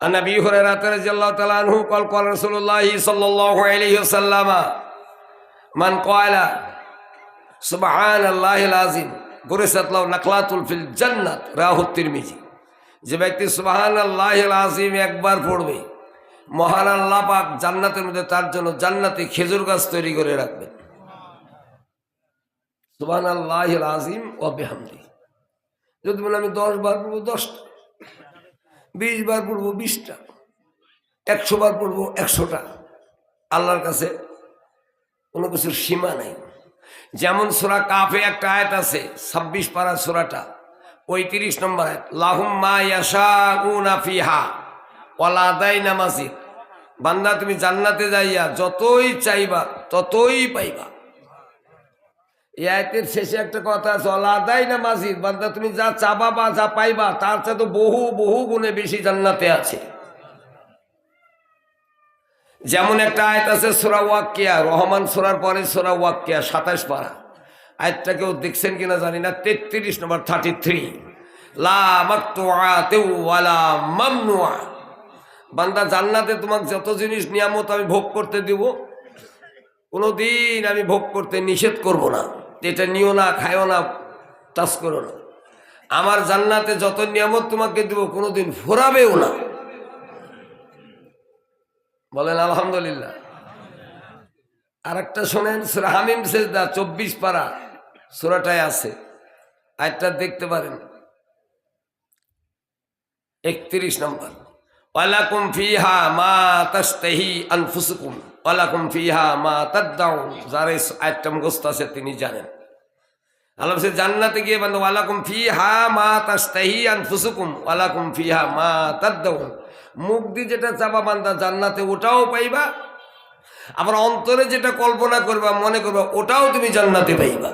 Call জান্নাত যে ব্যক্তি সুবহানাল্লাহিল আযীম একবার পড়বে, মহান আল্লাহ পাক জান্নাতের মধ্যে তার জন্য জান্নাতে খেজুর গাছ তৈরি করে রাখবেন সুবহানাল্লাহিল আল্লাহ আজিম বিহামদিহি। যদি বলে আমি 10 বার পড়ব, দশটা। বিশ বার পড়ব বিশটা, একশো বার পড়ব একশোটা। আল্লাহর কাছে কোনো কিছুর সীমা নাই। যেমন সোরা কাফে একটা আয়াত আছে, ছাব্বিশ পারা সোরাটা, পঁয়ত্রিশ নম্বর আয়াত লাহুম মা ইয়াশা উনা ফিহা ওয়ালা নামাজিদ বান্দা, তুমি জান্নাতে যাইয়া যতই চাইবা, ততই পাইবা। এই আয়তের শেষে একটা কথা আছে অলাদাই না মাজিদ, বান্দা তুমি যা চাবা বা যা পাইবা, তার চেয়ে তো বহু বহু গুণে বেশি জান্নাতে আছে। যেমন একটা আয়ত আছে সোরা ওয়াক্কিয়া, রহমান সোরার পরে সোরা ওয়াক্কিয়া, সাতাশ পারা। আয়তটা কেউ দেখছেন কিনা জানি না, তেত্রিশ নম্বর থার্টি থ্রি লা মাকতুয়া বান্দা জান্নাতে তোমাকে যত জিনিস নিয়ামত আমি ভোগ করতে দিব, কোনোদিন আমি ভোগ করতে নিষেধ করব না। এটা নিও না, খায়ও না, টাচ করো না। আমার জান্নাতে যত নিয়ামত তোমাকে দেবো, কোনোদিন ফোরাবেও না। বলেন, আলহামদুলিল্লাহ। আর একটা শোনেন, সুরা হামিম সেজদা, চব্বিশ পারা সুরাটায় আছে। আরেকটা দেখতে পারেন। একত্রিশ নম্বর। ওয়ালাকুম ফিহা মা তাস্তাহি আনফুসুকুম। ওয়ালাকুম ফিহা মা তাদ্দাউন যার এই আয়াতটা মুখস্থ আছে তিনি জানেন। আল্লাহ বলছে, জান্নাতে গিয়ে বন্ধ ওয়ালাকুম ফিহা মা তাস্তাহি আনফুসুকুম, ওয়ালাকুম ফিহা মা তাদ্দাউন মুখ দিয়ে যেটা চাপা বান্দা জান্নাতে, ওটাও পাইবা। আবার অন্তরে যেটা কল্পনা করবা, মনে করবা, ওটাও তুমি জান্নাতে পাইবা।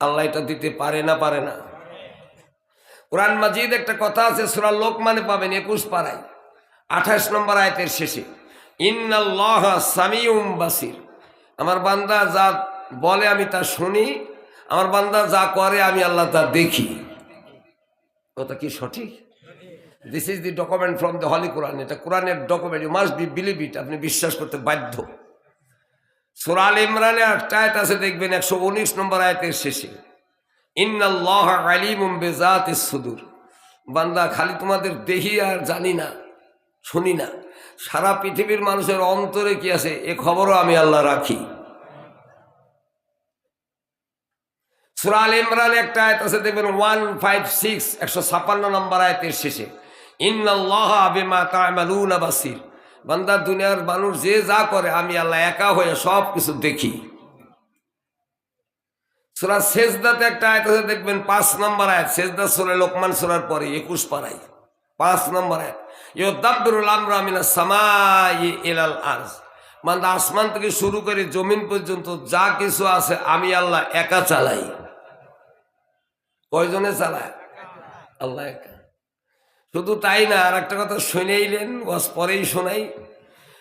আল্লাহ এটা দিতে পারে না পারে না। কোরআন মাজিদ একটা কথা আছে, সুরা লোক মানে পাবেন, একুশ পাড়ায় আঠাশ নম্বর আয়তের শেষে, ইন্নাল্লাহ সামিউম বাসির। আমার বান্দা যা বলে আমি তা শুনি, আমার বান্দা যা করে আমি আল্লাহ তা দেখি। কথা কি সঠিক? This is the document from the holy Quran এটা কোরআনের document you must be believe it আপনি বিশ্বাস করতে বাধ্য। সুরাল ইমরানে একটা আয়াত আছে, দেখবেন একশো উনিশ নম্বর আয়তের শেষে, ইন্নাল্লাহ আলিমুম বেজাত সুদূর। বান্দা, খালি তোমাদের দেহি আর জানি না। শুনি না। সারা পৃথিবীর মানুষের অন্তরে কি আছে? এ খবরও আমি আল্লাহ রাখি। সুরাল ইমরান একটা আয়াত আছে, দেখবেন ওয়ান ফাইভ সিক্স, একশো ছাপ্পান্ন নম্বর আয়াতের শেষে। ইন্নাল্লাহ বিমা তা'মালুনা বাসির। বান্দা, দুনিয়ার মানুষ যে যা করে, আমি আল্লাহ একা হয়ে সব কিছু দেখি। সুরা শেষদাতে একটা আয়াত আছে, দেখবেন পাঁচ নম্বর আয়াত। শেষদা সুরে লোকমান সুরার পরে একুশ পাড়ায়। পাঁচ নম্বর আয়াত। মিনা মানে আসমান থেকে শুরু করে জমিন পর্যন্ত যা কিছু আছে আমি আল্লাহ একা চালাই। কয়জনে চালায়? আল্লাহ একা। শুধু তাই না আর একটা কথা শুনেইলেন ওয়াজ পরেই শোনাই।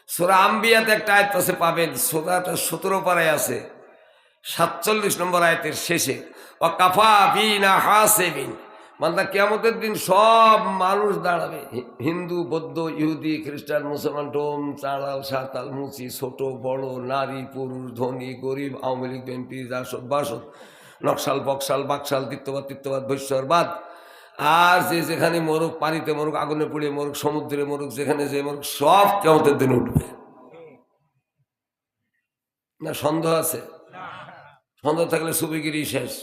সোরা আম্বিয়াতে একটা আয়াত আছে, পাবেন। সোরাটা সতেরো পাড়ায় আছে, সাতচল্লিশ নম্বর আয়তের শেষে। ও কাফা বিনা হাসেবিন। মানে কেমতের দিন সব মানুষ দাঁড়াবে। হিন্দু, বৌদ্ধ, ইহুদি, খ্রিস্টান, মুসলমান, ডোম, চাড়াল সাঁতাল মুচি, ছোট, বড়, নারী, পুরুষ, ধনী, গরিব, আওয়ামী লীগ বিএনপি জাসদ, বাসদ, নকশাল, বকশাল, বাকশাল তিত্তবাদ তিত্তবাদ বৈশ্বরবাদ আর যে যেখানে মরুক, পানিতে মরুক, আগুনে পুড়ে মরুক, সমুদ্রে মরুক, যেখানে যে মরুক, সব কেমতের দিন উঠবে। না, সন্দেহ আছে? সন্দেহ থাকলে সুবিগিরি শেষ।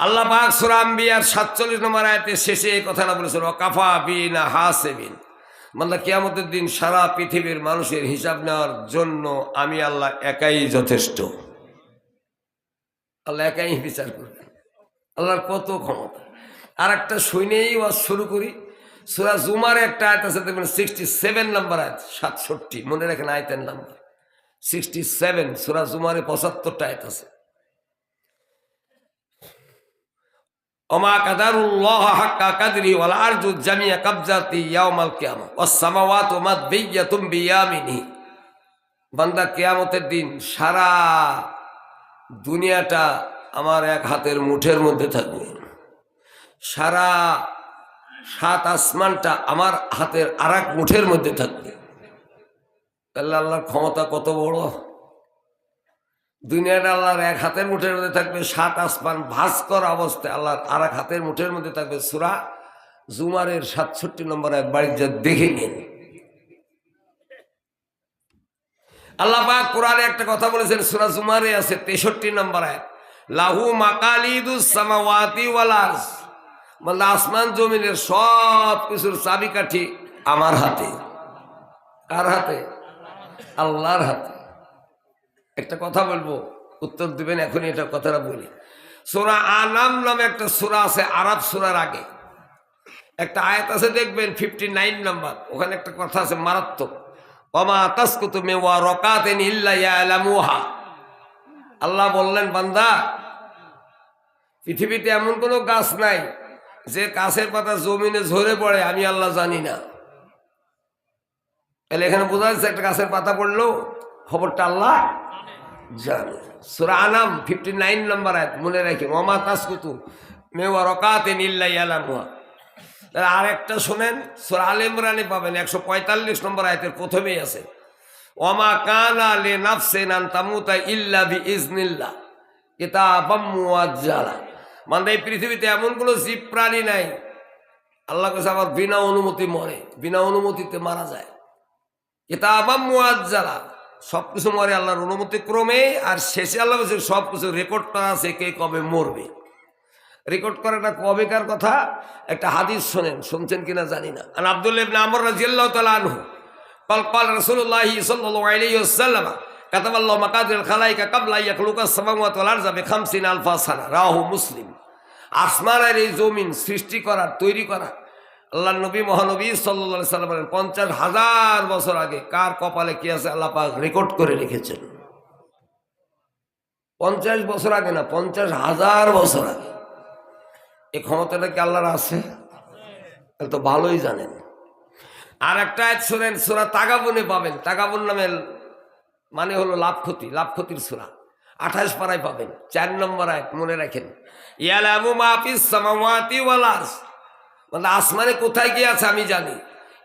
আল্লাহ পাক সূরা আম্বিয়ার সাতচল্লিশ নম্বর আয়াতের শেষে এই কথাটা বলেছেন কাফা বিন হাসেবিন। মানে কিয়ামতের দিন সারা পৃথিবীর মানুষের হিসাব নেওয়ার জন্য আমি আল্লাহ একাই যথেষ্ট। আল্লাহ একাই বিচার করবেন। আল্লাহর কত ক্ষমতা। আর একটা শুনেই ওয়াজ শুরু করি। সুরা জুমার একটা আয়াত আছে, দেখবেন সিক্সটি সেভেন নাম্বার আয়ত, সাতষট্টি, মনে রাখেন আয়তের নাম্বার। সিক্সটি সেভেন সুরা জুমারে পঁচাত্তরটা আয়াত আছে। হাক্কা বান্দা দিন সারা দুনিয়াটা আমার এক হাতের মুঠের মধ্যে থাকবে। সারা সাত আসমানটা আমার হাতের আর মুঠের মধ্যে থাকবে। তাহলে আল্লাহর ক্ষমতা কত বড়? দুনিয়াটা আল্লাহর এক হাতের মুঠের মধ্যে থাকবে সাত আসমান ভাস্কর অবস্থায় আল্লাহর আর এক হাতের মুঠের মধ্যে থাকবে সুরা জুমারের সাতষট্টি নম্বর এক বাড়ির যা দেখে নিন। আল্লাহ পাক কোরআনে একটা কথা বলেছেন, সুরা জুমারে আছে তেষট্টি নম্বর এক লাহু মাকালিদুস সামাওয়াতি ওয়াল আরজ। মানে আসমান জমিনের সব কিছুর চাবিকাঠি আমার হাতে। কার হাতে? আল্লাহর হাতে। একটা কথা বলব, উত্তর দিবেন এখনই এটা কথাটা বলি। সোরা আনাম নামে একটা সুরা আছে আরব সুরার আগে। একটা আয়াত আছে, দেখবেন ফিফটি নাইন নাম্বার, ওখানে একটা কথা আছে, মারাত্মক। অমা তাসকুতু মেওয়া রকাতেন ইল্লা ইয়ালামুহা। আল্লাহ বললেন, বান্দা, পৃথিবীতে এমন কোনো গাছ নাই, যে গাছের পাতা জমিনে ঝরে পড়ে, আমি আল্লাহ জানি না। তাহলে এখানে বোঝা যাচ্ছে একটা গাছের পাতা পড়ল খবরটা আল্লাহ। জানে। সুরা আনাম ফিফটি নাইন নম্বর আয়াত, মনে রাখি ওমা তাসকুতু মেওয়া রকাতেন ইল্লা ইয়ালামুহা। তাহলে আর একটা শোনেন, সুরা আল ইমরানে পাবেন, একশো পঁয়তাল্লিশ নম্বর আয়তের প্রথমেই আছে। ওমা কানা লে নাফসে নান তামুতা ইল্লা বি ইজনিল্লা কিতাবাম মুআজ্জালা। মানে এই পৃথিবীতে এমন কোনো জীব প্রাণী নাই আল্লাহ কাছে আবার বিনা অনুমতি মরে, বিনা অনুমতিতে মারা যায়। কিতাবাম মুআজ্জালা সব কিছু মরে আল্লাহর অনুমতি ক্রমে আর শেষে আল্লাহ কাছে সব কিছু রেকর্ড করা আছে কে কবে মরবে রেকর্ড করাটা কবেকার কথা একটা হাদিস শোনেন শুনছেন কিনা জানি না আর আব্দুল্লাহ ইবনে আমর রাদিয়াল্লাহু তাআলা আনহু قال قال رسول الله صلى الله عليه وسلم كتب الله مقادير الخلائق قبل ان يخلق السماوات والارض بخمسين الف سنه রাহু মুসলিম আসমানের এই জমিন সৃষ্টি করা তৈরি করা আল্লাহ নবী, মহানবী সাল্লাল্লাহু সাল্লাম বলেন, পঞ্চাশ হাজার বছর আগে কার কপালে কি আছে আল্লাহ পাক রেকর্ড করে রেখেছেন? পঞ্চাশ বছর আগে না, পঞ্চাশ হাজার বছর আগে। এই ক্ষমতাটা কি আল্লাহর আছে? তো ভালোই জানেন। আর একটা শোনেন, সুরা তাগাবনে পাবেন। তাগাবন নামের মানে হলো লাভ ক্ষতি, লাভ ক্ষতির সুরা। আঠাশ পাড়ায় পাবেন, চার নম্বর এক মনে রাখেন, ইয়ালামু মাফিস সামাওয়াতি ওয়াল আরশ মানে আসমানে কোথায় গিয়ে আছে আমি জানি।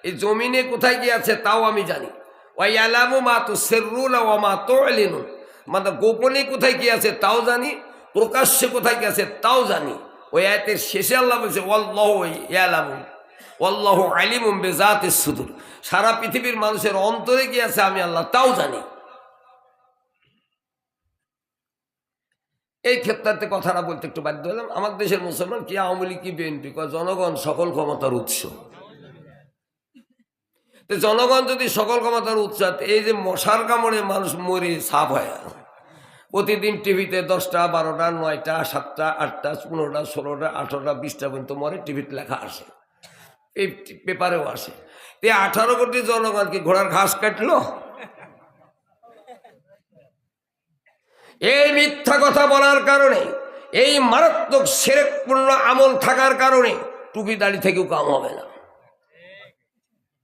এই জমিনে কোথায় গিয়ে আছে তাও আমি জানি। ওই ইয়ালামু মা তো সেরুল ও মা তো মানে গোপনে কোথায় গিয়ে আছে তাও জানি, প্রকাশ্যে কোথায় গিয়ে আছে তাও জানি। ওই আয়াতের শেষে আল্লাহ বলছে, ওয়াল্লাহ ইয়ালামু ওয়াল্লাহ আলিমুম বেজাতে সুদূর। সারা পৃথিবীর মানুষের অন্তরে গিয়েছে আমি আল্লাহ তাও জানি। এই ক্ষেত্রে কথাটা বলতে একটু বাধ্য হলাম। আমার দেশের মুসলমান কি আওয়ামী লীগ কি বিএনপি? জনগণ সকল ক্ষমতার উৎস। তো জনগণ যদি সকল ক্ষমতার উৎস এই যে মশার কামড়ে মানুষ মরে সাপ হয় প্রতিদিন টিভিতে দশটা, বারোটা, নয়টা, সাতটা, আটটা, পনেরোটা, ষোলোটা, আঠারোটা, বিশটা পর্যন্ত মরে টিভিতে লেখা আসে। এই পেপারেও আসে। তে আঠারো কোটি জনগণ কি ঘোড়ার ঘাস কাটলো? এই মিথ্যা কথা বলার কারণে, এই মারাত্মক সেরেকপূর্ণ আমল থাকার কারণে টুপি দাড়ি থেকেও কাম হবে না।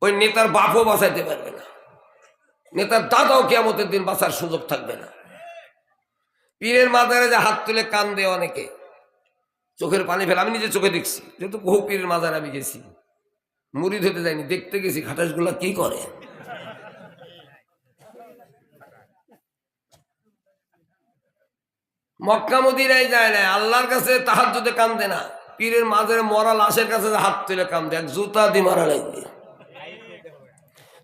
ওই নেতার বাপও বাঁচাইতে পারবে না। নেতার দাদাও কেমতের দিন বাঁচার সুযোগ থাকবে না। পীরের মাজারে যে হাত তুলে কান দেয় অনেকে, চোখের পানি ফেলে, আমি নিজে চোখে দেখছি, যেহেতু বহু পীরের মাজারে আমি গেছি। মুড়ি ধুতে যাইনি, দেখতে গেছি খাটাসগুলা কি করে? মক্কা মদিনায় যায় না আল্লাহর কাছে তাহার যদি কান্দে না। পীরের মাঝের মরা লাশের কাছে হাত তুলে কান্দে, এক জুতা দি মারা লাগবে।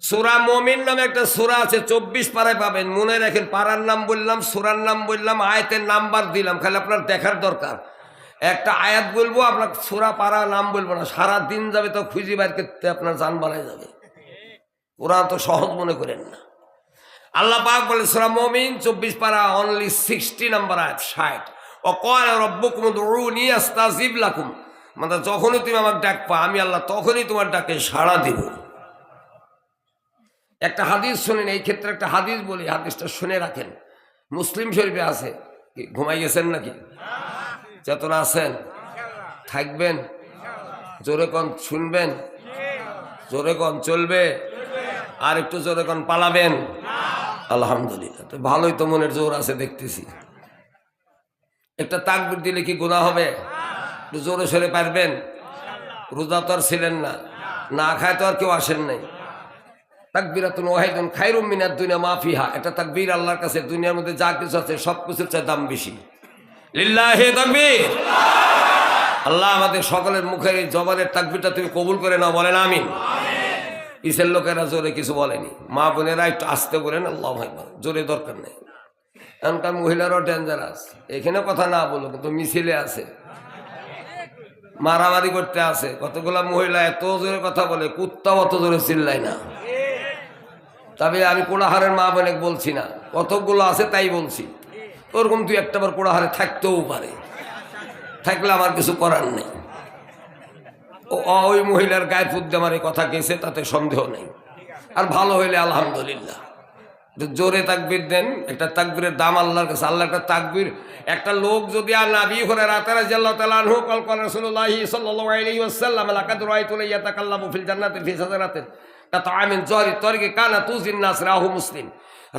সুরা মমিন নামে একটা সুরা আছে, চব্বিশ পাড়ায় পাবেন, মনে রাখেন পাড়ার নাম বললাম, সুরার নাম বললাম, আয়াতের নাম্বার দিলাম, খালি আপনার দেখার দরকার। একটা আয়াত বলব, আপনার সুরা পাড়া নাম বলব না, সারা দিন যাবে তো খুঁজি বাইর করতে আপনার জান বানায় যাবে। ওরা তো সহজ মনে করেন না। আল্লাহ পাক বলে সুরা মমিন, চব্বিশ পারা অনলি সিক্সটি নাম্বার আয়াত, ষাট। কয় রব্বকুম দৌড়ুনি আস্তাজিব লাকুম। মানে যখনই তুমি আমাকে ডাকবা আমি আল্লাহ তখনই তোমার ডাকে সাড়া দিব। একটা হাদিস শোনেন, এই ক্ষেত্রে একটা হাদিস বলি, হাদিসটা শুনে রাখেন। মুসলিম শরীফে আছে। ঘুমাই গেছেন নাকি? চেতনা আছেন? থাকবেন? জোরে কন, শুনবেন? জোরে কন, চলবে? আর একটু জোরে কন, পালাবেন? আলহামদুলিল্লাহ। তো ভালোই তো মনের জোর আছে দেখতেছি। একটা তাকবির দিলে কি গুণা হবে? জোরে সরে পারবেন? রোজা তো আর ছিলেন না। না খায় তো আর কেউ আসেন নাই। দুনিয়া মাফিহা একটা তাকবীর আল্লাহর কাছে, দুনিয়ার মধ্যে যা কিছু আছে সব কিছুর দাম বেশি। আল্লাহ আমাদের সকলের মুখের এই জবানের তাকবিরটা তুমি কবুল করে না বলেন আমিন। ইসের লোকেরা জোরে কিছু বলেনি? মা বোনেরা একটু আসতে বলেন, আল্লাহ ভাই জোরে দরকার নেই। এখনকার মহিলারাও ডেঞ্জারাস এখানে কথা না বলো কিন্তু মিছিলে আছে। মারামারি করতে আছে। কতগুলা মহিলা এত জোরে কথা বলে, কুত্তাও অত জোরে চিল্লাই না। তবে আমি কোলাহারের মা বোনে বলছি না কতকগুলো আছে তাই বলছি। ওরকম তুই একটা বার কোলাহারে থাকতেও পারে। থাকলে আমার কিছু করার নেই। ওই মহিলার গায়ে এই কথা গেছে, তাতে সন্দেহ নেই। আর ভালো হইলে আলহামদুলিল্লাহ। জোরে তাকবির দেন, একটা তাকবিরের দাম আল্লাহর কাছে আল্লাহ একটা তাকবির। একটা লোক যদি আর নাবি করে রাতারা জাল্লাহ তাআলা আনহু, কল করে রাসূলুল্লাহ সাল্লাল্লাহু আলাইহি ওয়াসাল্লাম, লাকাদ রাআইতু ইয়াতাকাল্লামু ফিল জান্নাতি ফি সাজারাতিন কাতাআমিন জারি তরিকে কানা তুজিন নাস রাহু মুসলিম।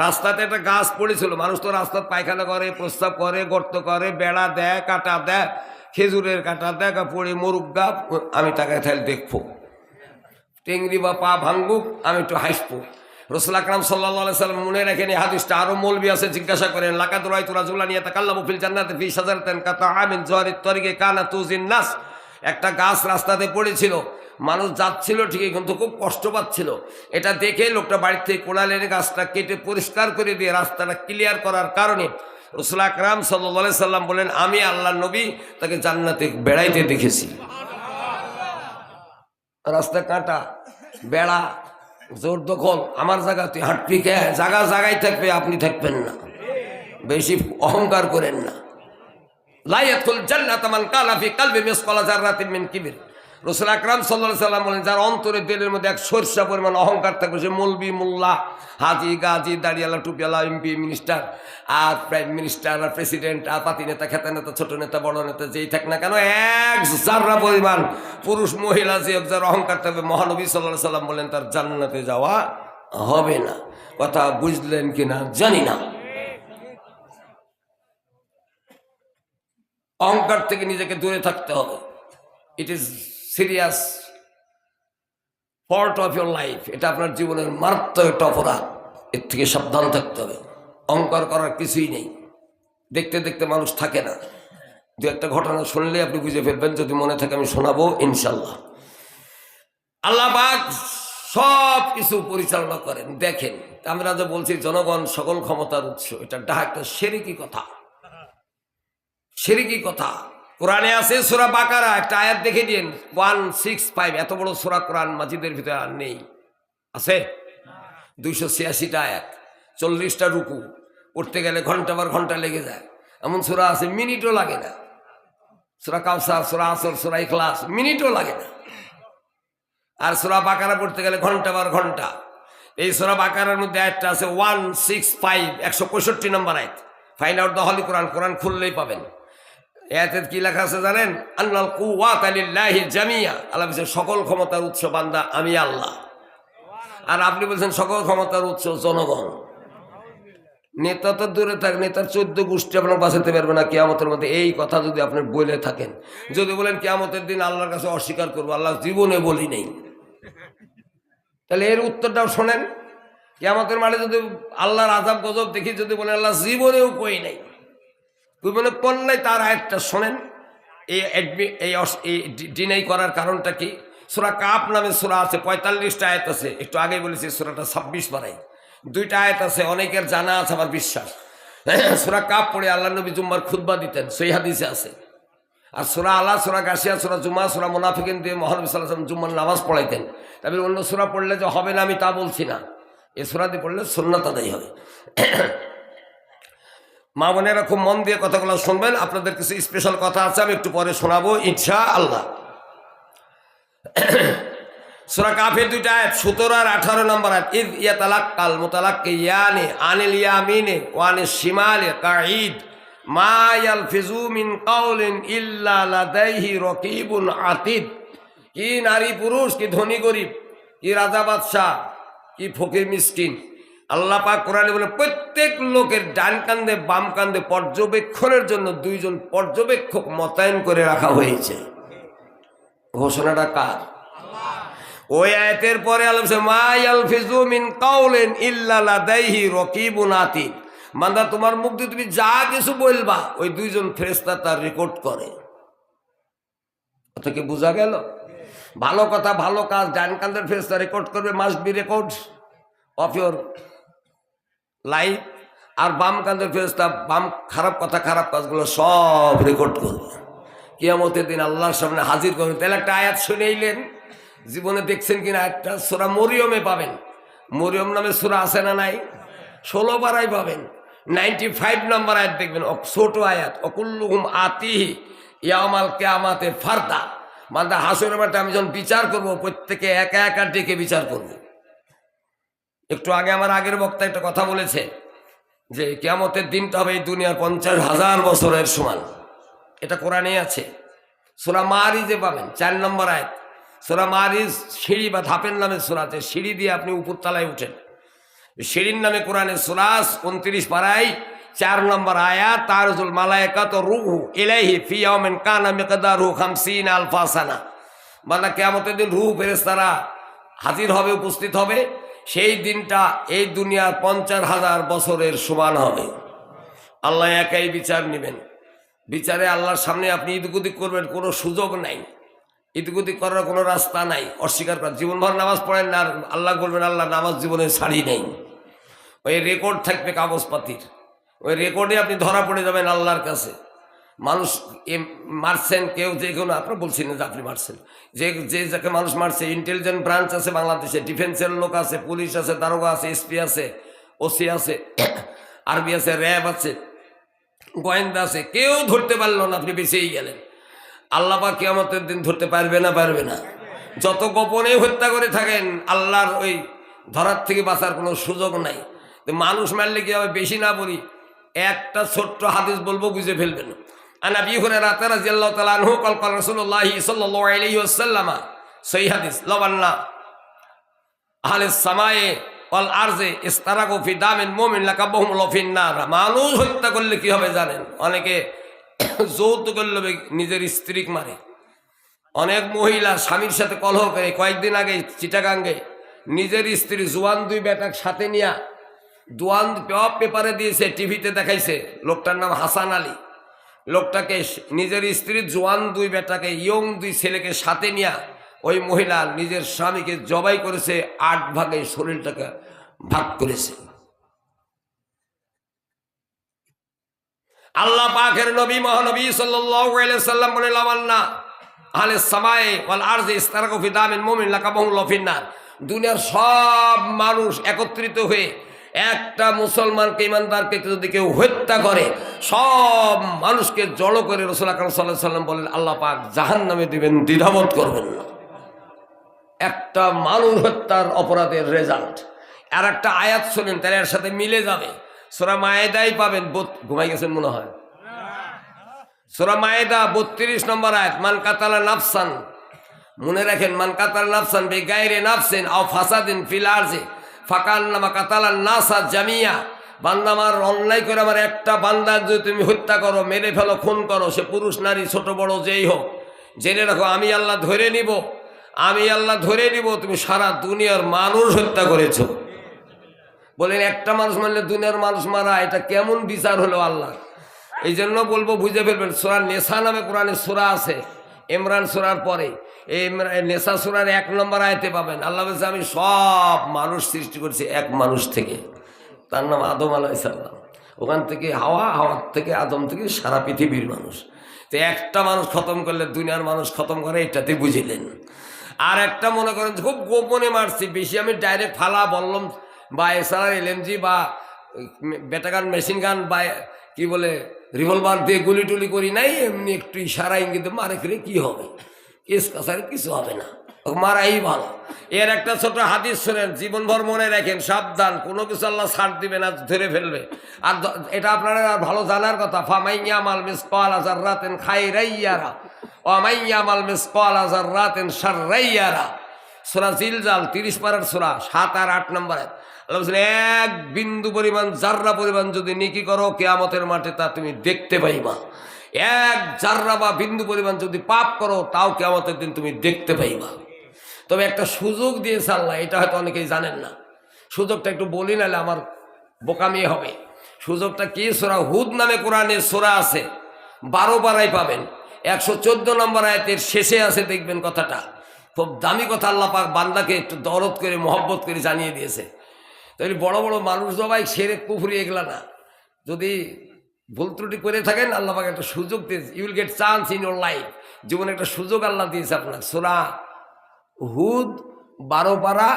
রাস্তাতে একটা গাছ পড়েছিল, মানুষ তো রাস্তার পায়খানা করে প্রস্তাব করে, গর্ত করে, বেড়া দেয়, কাটা দেয়। খেজুরের কাটা দেখা পড়ে মরুক গা আমি তাকে তাহলে দেখব। টেংরি বা পা ভাঙ্গুক আমি একটু হাসবো। রসুল আকরাম সাল্লাহ সাল্লাম মনে রাখেন, এই হাদিসটা আরও মৌলবি আছে, জিজ্ঞাসা করেন লাকাতুরাই তুরা জুলা নিয়ে তাকাল্লামু ফিল জান্নাতে ফি সাজারাতান কাতা আমিন জোয়ারিত তরিকে কানা তুজিন নাস? একটা গাছ রাস্তাতে পড়েছিল, মানুষ যাচ্ছিল ঠিকই, কিন্তু খুব কষ্ট পাচ্ছিল। এটা দেখে লোকটা বাড়ির থেকে কোড়াল এনে গাছটা কেটে পরিষ্কার করে দিয়ে রাস্তাটা ক্লিয়ার করার কারণে রসুল আকরাম সাল্লাহ সাল্লাম বলেন, আমি আল্লাহ নবী, তাকে জান্নাতে বেড়াইতে দেখেছি। রাস্তা কাটা, বেড়া, জোর দখল, আমার জায়গা, তুই হাঁটবি কে? জায়গা জায়গায় থাকবে, আপনি থাকবেন না। বেশি অহংকার করেন না। লাইয়াতুল জান্নাত মান কালা ফি কালবি মিসকালা যাররাতিন মিন কিবির। রাসূল আকরাম আলাইহি সাল্লাম বলেন, যার অন্তরে দিলের মধ্যে এক সরষা পরিমাণ অহংকার থাকবে, সে মৌলবি মোল্লা, হাজি, গাজি, দাড়িয়ালা টুপিয়ালা এমপি, মিনিস্টার, আর প্রাইম মিনিস্টার, আর প্রেসিডেন্ট, আর পাতি নেতা, খেতা নেতা, ছোট নেতা, বড় নেতা, যেই থাক না কেন, এক জাররা পরিমাণ পুরুষ, মহিলা, যে যার অহংকার থাকবে, মহানবী আলাইহি সাল্লাম বলেন, তার জান্নাতে যাওয়া হবে না। কথা বুঝলেন কিনা জানি না। অহংকার থেকে নিজেকে দূরে থাকতে হবে। It is serious fault of your life এটা আপনার জীবনের মারাত্মক একটা অপরাধ। এর থেকে সাবধান থাকতে হবে। অহংকার করার কিছুই নেই। দেখতে দেখতে মানুষ থাকে না। দু একটা ঘটনা শুনলে আপনি বুঝে ফেলবেন, যদি মনে থাকে আমি শোনাবো ইনশাল্লাহ আল্লাহ সব কিছু পরিচালনা করেন। দেখেন, আমরা যে বলছি, জনগণ সকল ক্ষমতার উৎস। এটা একটা সেরিকি কথা। সেরিকি কথা। কোরআনে আছে সুরা বাকারা, একটা আয়াত দেখে দিন ওয়ান সিক্স ফাইভ, এত বড় সুরা কোরআন মাজিদের ভিতরে আর নেই। আছে? দুইশো ছিয়াশিটা আয়াত, চল্লিশটা রুকু, পড়তে গেলে ঘণ্টা বার ঘণ্টা লেগে যায়। এমন সুরা আছে, মিনিটও লাগে না। সুরা কাউসার, সুরা আসর, সুরা ইখলাস, মিনিটও লাগে না। আর সুরা বাকারা পড়তে গেলে ঘণ্টা বার ঘণ্টা। এই সুরা বাকারার মধ্যে আয়াতটা আছে, ওয়ান সিক্স ফাইভ, একশো পঁয়ষট্টি নম্বর আয়াত। Find out the holy Quran Quran খুললেই পাবেন। এতে কি লেখা আছে জানেন? আল্লাহ কুয়াত আলিল্লাহি জামিয়া। আল্লাহ বলছেন, সকল ক্ষমতার উৎস বান্দা, আমি আল্লাহ। আর আপনি বলছেন, সকল ক্ষমতার উৎস জনগণ। নেতা তো দূরে থাক, নেতার চোদ্দ গোষ্ঠী আপনার বাঁচাতে পারবে না কেয়ামতের মধ্যে। এই কথা যদি আপনি বলে থাকেন, যদি বলেন কেয়ামতের দিন আল্লাহর কাছে অস্বীকার করব, আল্লাহ জীবনে বলি নেই। তাহলে এর উত্তরটাও শোনেন। কেয়ামতের মাঠে যদি আল্লাহর আজাব গজব দেখি, যদি বলেন, আল্লাহ জীবনেও কই নাই? জীবনে পড়লাই তার আয়াতটা শোনেন। এই ডিনাই করার কারণটা কি? সুরা কাপ নামে সুরা আছে, পঁয়তাল্লিশটা আয়াত আছে। একটু আগে বলেছি, সুরাটা ছাব্বিশ বারাই। দুইটা আয়াত আছে, অনেকের জানা আছে, আমার বিশ্বাস। সুরা কাপ পড়ে আল্লাহ নবী জুম্মার খুদ্া দিতেন, সেই হাদিসে আছে। আর সুরা আলা, সুরা গাছিয়া সুরা জুমা, সুরা মুনাফিকিন দিয়ে মহানবী সাল্লাম জুম্মার নামাজ পড়াইতেন। তবে অন্য সুরা পড়লে যে হবে না, আমি তা বলছি না। এ সুরা দিয়ে পড়লে আদায় হবে। মা বোনেরা খুব মন দিয়ে কথাগুলো শুনবেন। আপনাদের কিছু স্পেশাল কথা আছে, আমি একটু পরে শোনাবো ইচ্ছা আল্লাহ সুরা কাফের দুইটা আয়াত, সতেরো আর আঠারো নম্বর আয়াত, ইদ ইয়া তালাক কাল মোতালাক ইয়ানে আনিল ইয়ামিনে ওয়ানে শিমালে কাঈদ, মা ইয়ালফিজু মিন কাউলিন ইল্লা লাদাইহি রকিবুন আতিদ। কি নারী পুরুষ, কি ধনী গরিব, কি রাজা বাদশাহ, কি ফকির মিসকিন। আল্লাহ পাক কোরআনে বলে, প্রত্যেক লোকের ডান কান্দে বাম কান্দে পর্যবেক্ষণের জন্য দুইজন পর্যবেক্ষক মোতায়েন করে রাখা হয়েছে। ঘোষণাটা কার? ওই আয়াতের পরে মিন মান্দা তোমার মুখ দিয়ে তুমি যা কিছু বলবা, ওই দুইজন ফেরেশতা তার রেকর্ড করে। কথা কি বোঝা গেল? ভালো কথা, ভালো কাজ, ডান কান্দের ফেরেশতা রেকর্ড করবে must be record of your life আর বাম কান্দের ফেরেশতা, বাম খারাপ কথা, খারাপ কাজগুলো সব রেকর্ড করবে। কিয়ামতের দিন আল্লাহর সামনে হাজির করবেন তাহলে একটা আয়াত শুনেইলেন জীবনে দেখছেন কিনা একটা সোরা মরিয়মে পাবেন। মরিয়ম নামে সোরা আছে না নাই? ষোলো বারাই পাবেন। নাইনটি ফাইভ নম্বর আয়াত দেখবেন। ছোট আয়াত। অকুল্লুহুম আতিহি ইয়ামাল কেয়ামাতে ফারদা। মানে হাসুর ব্যাপারটা আমি যখন বিচার করব, প্রত্যেকে একা একা ডেকে বিচার করব। একটু আগে আমার আগের বক্তা একটা কথা বলেছে যে কেয়ামতের দিনটা হবে এই দুনিয়ার পঞ্চাশ হাজার বছরের সমান। এটা কোরআনে আছে। সোরা মারিজে পাবেন, চার নম্বর আয়াত। সোরা মারিজ সিঁড়ি বা ধাপের নামে সোরাতে সিঁড়ি দিয়ে আপনি উপরতলায় উঠেন। সিঁড়ির নামে কোরআনে সোরাস উনত্রিশ পাড়ায় চার নম্বর আয়াত, তারজুল মালায়কাত রুহু ইলাইহি ফি ইয়াউমিন কানা মিকদারু 50 আলফা সানা। মানে কেয়ামতের দিন রুহ ফেরেশতারা হাজির হবে, উপস্থিত হবে। সেই দিনটা এই দুনিয়ার পঞ্চাশ হাজার বছরের সমান হবে। আল্লাহ একাই বিচার নেবেন। বিচারে আল্লাহর সামনে আপনি ইদগুদি করবেন, কোনো সুযোগ নাই। ইদগুদি করার কোনো রাস্তা নাই, অস্বীকার করার জীবনভর নামাজ পড়েন না আল্লাহ বলবেন, আল্লাহ, নামাজ জীবনে ছাড়ি নেই। ওই রেকর্ড থাকবে কাগজপাতির। ওই রেকর্ডে আপনি ধরা পড়ে যাবেন আল্লাহর কাছে। মানুষ মারছেন, কেউ যে কোনো, আপনার বলছি না যে আপনি মারছেন। যে যে যাকে মানুষ মারছে ইন্টেলিজেন্ট ব্রাঞ্চ আছে বাংলাদেশে ডিফেন্সের লোক আছে পুলিশ আছে, দারোগা আছে এসপি আছে ওসি আছে আরবি আছে, র্যাব আছে, গোয়েন্দা আছে, কেউ ধরতে পারল না, আপনি বেঁচেই গেলেন। আল্লাহ বা কেয়ামতের দিন ধরতে পারবে না পারবে না। যত গোপনে হত্যা করে থাকেন, আল্লাহর ওই ধরার থেকে বাঁচার কোনো সুযোগ নাই। মানুষ মারলে কি হবে, বেশি না বলি, একটা ছোট্ট হাদিস বলব, বুঝে ফেলবেন। আনা বিহুরে রাতে রাজিয়াল্লাহ তাআলা আনহু কল কল রাসূলুল্লাহি সাল্লাল্লাহু আলাইহি ওয়াসাল্লাম সহি হাদিস লবান্না আহলে সামায়ে অল আরজে ইস্তারাকু ফি দামিন মুমিন লাকাবহুম লফিন নার মানুষ হত্যা করলে কি হবে জানেন? অনেকে যৌতুক লোভে নিজের স্ত্রীক মারে। অনেক মহিলা স্বামীর সাথে কলহ করে। কয়েকদিন আগে চিটাগাঙ্গে নিজের স্ত্রী জোয়ান দুই বেটাক সাথে নিয়া দোয়ান পেপারে দিয়েছে, টিভিতে দেখাইছে। লোকটার নাম হাসান আলী। লোকটাকে নিজের স্ত্রীর জোয়ান দুই, বেটাকে ইয়ং দুই ছেলেকে সাথে নিয়া ওই মহিলা নিজের স্বামীকে জবাই করেছে, আট ভাগে শরীরটাকে ভাগ করেছে। আল্লাহ পাখের নবী, মহানবী সাল্লাম বলে, লামান্না আহলে সামায়ে ওয়াল আরজি ইস্তারাকু ফি দামিন মুমিন লাকাবহুম লফিন্নার দুনিয়ার সব মানুষ একত্রিত হয়ে একটা মুসলমানকে ইমানদারকে যদি কেউ হত্যা করে, সব মানুষকে জড়ো করে রসুল আকরম সাল্লাহ সাল্লাম বলেন, আল্লাহ পাক জাহান নামে দিবেন, দ্বিধাবোধ করবেন। না একটা মানুষ হত্যার অপরাধের রেজাল্ট আর একটা আয়াত শোনেন, তাহলে এর সাথে মিলে যাবে। সোরা মায়েদাই পাবেন বত- ঘুমাই গেছেন মনে হয়? সোরা মায়েদা বত্রিশ নম্বর আয়াত, মান কাতালা নাফসান। মনে রাখেন, মান কাতালা নাফসান, বে গায়রে নাফসেন, আও ফাসাদিন ফিল আরজে ফাকান নামা কাতালা নাসা জামিয়া। বান্দা আমার অন্যায় করে আমার একটা বান্দা যদি তুমি হত্যা করো, মেরে ফেলো, খুন করো, সে পুরুষ, নারী, ছোট, বড়, যেই হোক। জেনে রাখো, আমি আল্লাহ ধরে নিব। আমি আল্লাহ ধরে নিব, তুমি সারা দুনিয়ার মানুষ হত্যা করেছ। বলেন, একটা মানুষ মারলে দুনিয়ার মানুষ মারা, এটা কেমন বিচার হলো আল্লাহ এই জন্য বলব, বুঝে ফেলবেন, সোরা নেশা নামে কোরআনে সোরা আছে। ইমরান সুরার পরে নেশা সোরার এক নম্বর আয়তে পাবেন। আল্লাহ বলছে, আমি সব মানুষ সৃষ্টি করছি এক মানুষ থেকে। তার নাম আদম আলাইসাল্লাম ওখান থেকে হাওয়া হাওয়ার থেকে আদম থেকে সারা পৃথিবীর মানুষ। তো একটা মানুষ খতম করলে, দুনিয়ার মানুষ খতম করে, এটাতে বুঝিলেন। আর একটা মনে করেন খুব গোপনে মারছি, বেশি আমি ডাইরেক্ট ফালা, বললাম বা এছাড়া এলএমজি বা বেটাগান মেশিন গান বা কি বলে রিভলভার দিয়ে গুলি টুলি করি নাই, এমনি একটু ইশারা ইঙ্গিতে মারে ফিরে কি হবে? কেস কাছারে কিছু হবে না। মারাই ভালো। এর একটা ছোট হাদিস শোনেন, জীবনভর মনে রাখেন, সাবধান, কোনো কিছু আল্লাহ ছাড় দিবে না, ধরে ফেলবে। আর এটা আপনারা ভালো জানার কথা, ফামাইয়া মাল মিস কল আজার রাতেন খাই রাইয়ারা অমাইয়া মাল মিস কল আজার রাতেন সার রাইয়ারা সোরা জিলজাল, তিরিশ পারার সোরা, সাত আর আট নম্বর আয়াত। এক বিন্দু পরিমাণ জাররা পরিমাণ যদি নিকি করো, কেয়ামতের মাঠে তা তুমি দেখতে পাইবা। এক জাররা বা বিন্দু পরিমাণ যদি পাপ করো, তাও কেয়ামতের দিন তুমি দেখতে পাইবা। তবে একটা সুযোগ দিয়েছে আল্লাহ, এটা হয়তো অনেকেই জানেন না। সুযোগটা একটু বলি, নাহলে আমার বোকামি হবে। সুযোগটা কি? সোরা হুদ নামে কোরআনে সোরা আছে, বারো বারাই পাবেন। একশো চোদ্দ নম্বর আয়তের শেষে আছে, দেখবেন কথাটা। খুব দামি কথা আল্লাহ পাক বান্দাকে একটু দরদ করে, মহব্বত করে জানিয়ে দিয়েছে। তাই বড় বড় মানুষ সবাই সেরে কুফুরি এগুলা না। যদি ভুল ত্রুটি করে থাকেন, আল্লাহ পাক একটা সুযোগ দিয়েছে। You'll get chance in your life জীবনে একটা সুযোগ আল্লাহ দিয়েছে আপনার। সোরা হুদ বারো পারা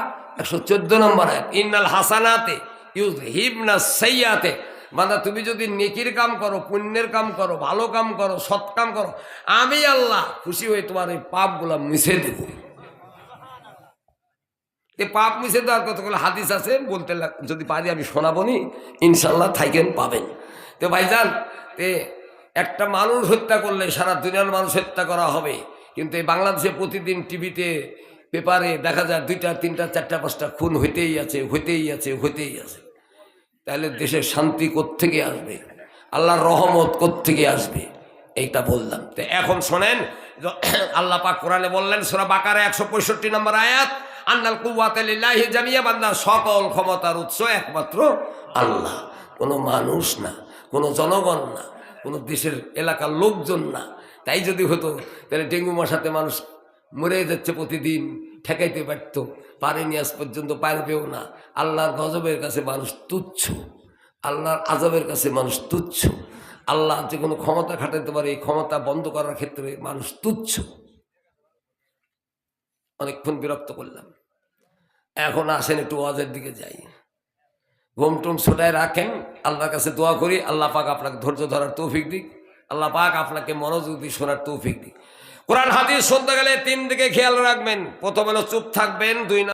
একশো চোদ্দ নম্বর আয়াত। ইন্নাল হাসানাতে ইউজ হিবনা সৈয়াতে মানে তুমি যদি নেকির কাম করো, পুণ্যের কাম করো, ভালো কাম করো, সৎ কাম করো, আমি আল্লাহ খুশি হয়ে তোমার এই পাপগুলো মিশে দেব। এ পাপ মুছে দেওয়ার কতগুলো হাদিস আছে, বলতে যদি পারি আমি শোনাবো নি ইনশাল্লাহ থাইকেন পাবেন। তো ভাইজান, তে একটা মানুষ হত্যা করলে সারা দুনিয়ার মানুষ হত্যা করা হবে। কিন্তু এই বাংলাদেশে প্রতিদিন টিভিতে পেপারে দেখা যায় দুইটা, তিনটা, চারটা, পাঁচটা খুন হইতেই আছে হইতেই আছে হইতেই আছে। তাহলে দেশের শান্তি কোত্থেকে আসবে? আল্লাহর রহমত কোত্থেকে আসবে? এইটা বললাম। তো এখন শোনেন আল্লাহ পাক কোরআনে বললেন, সোরা বাকারে একশো পঁয়ষট্টি নম্বর আয়াত আন্নাল কুয়াতিল্লাহি জামিয়া বান্দা, সকল ক্ষমতার উৎস একমাত্র আল্লাহ। কোনো মানুষ না, কোনো জনগণ না, কোনো দেশের এলাকার লোকজন না। তাই যদি হতো, তাহলে ডেঙ্গু মশাতে মানুষ মরে যাচ্ছে প্রতিদিন, ঠেকাইতে পারত। পারেনি আজ পর্যন্ত, পারবেও না। আল্লাহর গজবের কাছে মানুষ তুচ্ছ। আল্লাহর আজবের কাছে মানুষ তুচ্ছ। আল্লাহ যে কোনো ক্ষমতা খাটাতে পারে, এই ক্ষমতা বন্ধ করার ক্ষেত্রে মানুষ তুচ্ছ। অনেকক্ষণ বিরক্ত করলাম। এখন আসেন একটু ওয়াজের দিকে যাই। ঘুম টুম সোটায় রাখেন, আল্লাহর কাছে দোয়া করি, আল্লাহ পাক আপনাকে ধৈর্য ধরার তৌফিক দিক, আল্লাহ পাক আপনাকে মনোযোগ দিয়ে শোনার তৌফিক দিক। কোরআন হাদিস শুনতে গেলে তিন দিকে খেয়াল রাখবেন, প্রথম হলো চুপ থাকবেন, দুই